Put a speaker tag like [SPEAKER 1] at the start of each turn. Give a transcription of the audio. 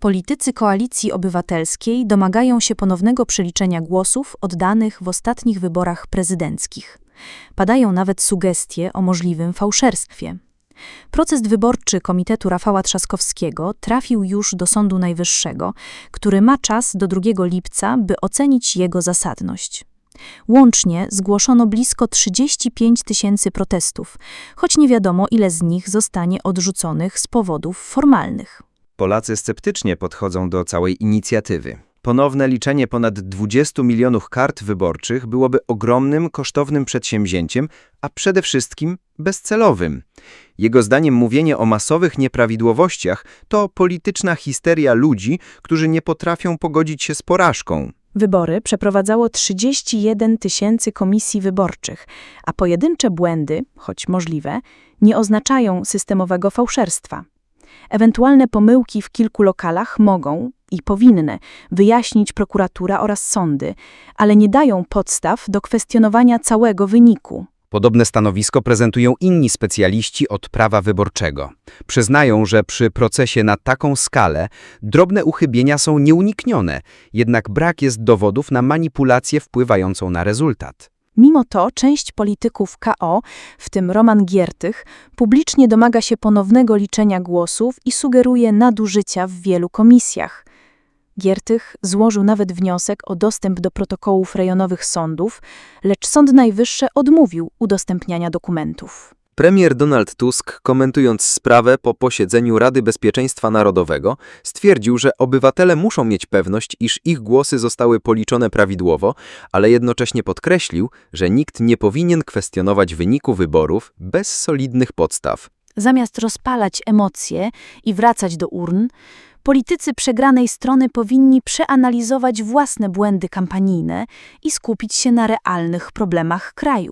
[SPEAKER 1] Politycy Koalicji Obywatelskiej domagają się ponownego przeliczenia głosów oddanych w ostatnich wyborach prezydenckich. Padają nawet sugestie o możliwym fałszerstwie. Proces wyborczy Komitetu Rafała Trzaskowskiego trafił już do Sądu Najwyższego, który ma czas do 2 lipca, by ocenić jego zasadność. Łącznie zgłoszono blisko 35 tysięcy protestów, choć nie wiadomo, ile z nich zostanie odrzuconych z powodów formalnych.
[SPEAKER 2] Polacy sceptycznie podchodzą do całej inicjatywy. Ponowne liczenie ponad 20 milionów kart wyborczych byłoby ogromnym, kosztownym przedsięwzięciem, a przede wszystkim bezcelowym. Jego zdaniem mówienie o masowych nieprawidłowościach to polityczna histeria ludzi, którzy nie potrafią pogodzić się z porażką.
[SPEAKER 1] Wybory przeprowadzało 31 tysięcy komisji wyborczych, a pojedyncze błędy, choć możliwe, nie oznaczają systemowego fałszerstwa. Ewentualne pomyłki w kilku lokalach mogą i powinny wyjaśnić prokuratura oraz sądy, ale nie dają podstaw do kwestionowania całego wyniku.
[SPEAKER 3] Podobne stanowisko prezentują inni specjaliści od prawa wyborczego. Przyznają, że przy procesie na taką skalę drobne uchybienia są nieuniknione, jednak brak jest dowodów na manipulację wpływającą na rezultat.
[SPEAKER 1] Mimo to część polityków KO, w tym Roman Giertych, publicznie domaga się ponownego liczenia głosów i sugeruje nadużycia w wielu komisjach. Giertych złożył nawet wniosek o dostęp do protokołów rejonowych sądów, lecz Sąd Najwyższy odmówił udostępniania dokumentów.
[SPEAKER 4] Premier Donald Tusk, komentując sprawę po posiedzeniu Rady Bezpieczeństwa Narodowego, stwierdził, że obywatele muszą mieć pewność, iż ich głosy zostały policzone prawidłowo, ale jednocześnie podkreślił, że nikt nie powinien kwestionować wyniku wyborów bez solidnych podstaw.
[SPEAKER 1] Zamiast rozpalać emocje i wracać do urn, politycy przegranej strony powinni przeanalizować własne błędy kampanijne i skupić się na realnych problemach kraju.